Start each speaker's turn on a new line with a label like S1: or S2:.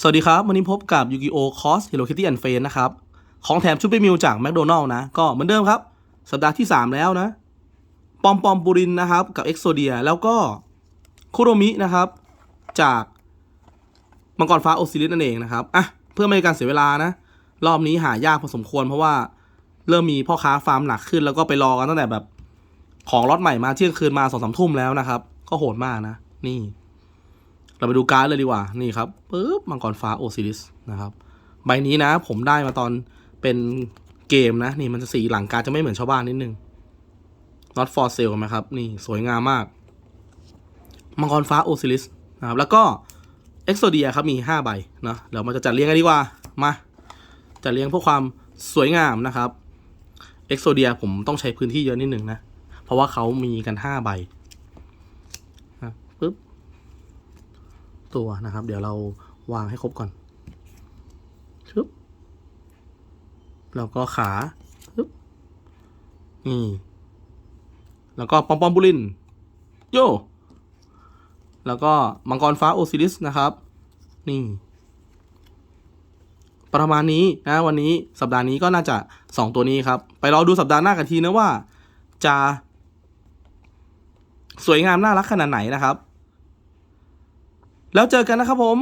S1: สวัสดีครับ วันนี้พบกับ Yu-Gi-Oh! Cross Hello Kitty and Friends นะครับ ของแถมชุดเปมิวจากแม d โดนัล s นะ ก็เหมือนเดิมครับ สัปดาห์ที่ 3 แล้วนะ ปอมปอมปูรินนะครับ กับเอ็กโซเดียแล้วก็คุโรมินะครับ จากมังกรฟ้าโอซิลิสนั่นเองนะครับ อะ เพื่อไม่ให้การเสียเวลานะ รอบนี้หายากพอสมควรเพราะว่าเริ่มมีพ่อค้าฟาร์มหนักขึ้น แล้วก็ไปรอกันตั้งแต่แบบของล็อตใหม่มาเที่ยงคืนมาสองสามทุ่มแล้วนะครับ ก็โหดมากนะ นี่ เราไปดูการ์ดเลยดีกว่า นี่ครับปึ๊บมังกรฟ้าโอซิริสนะครับ ใบนี้นะ ผมได้มาตอนเป็นเกมนะ นี่มันจะสีหลังการจะไม่เหมือนชาวบ้านนิดนึง not for sale ไหมครับ นี่สวยงามมาก มังกรฟ้าโอซิริสนะครับ แล้วก็เอ็กโซเดียครับ มี 5 ใบนะเดี๋ยวมาจะจัดเรียงกันดีกว่า มา จัดเรียงเพื่อความสวยงามนะครับเอ็กโซเดียผมต้องใช้พื้นที่เยอะนิดนึงนะ เพราะว่าเขามีกัน 5 ใบนะปึ๊บ ตัวนะครับ เดี๋ยวเราวางให้ครบก่อนชึบแล้วก็ขาชึบนี่แล้วก็ปอมปอมบุลิน โย แล้วก็มังกรฟ้าโอซิริสนะครับ นี่ ประมาณนี้นะวันนี้สัปดาห์นี้ก็น่าจะ 2 ตัวนี้ครับ ไปรอดูสัปดาห์หน้ากันทีนะว่าจะ สวยงามน่ารักขนาดไหนนะครับ แล้วเจอกันนะครับผม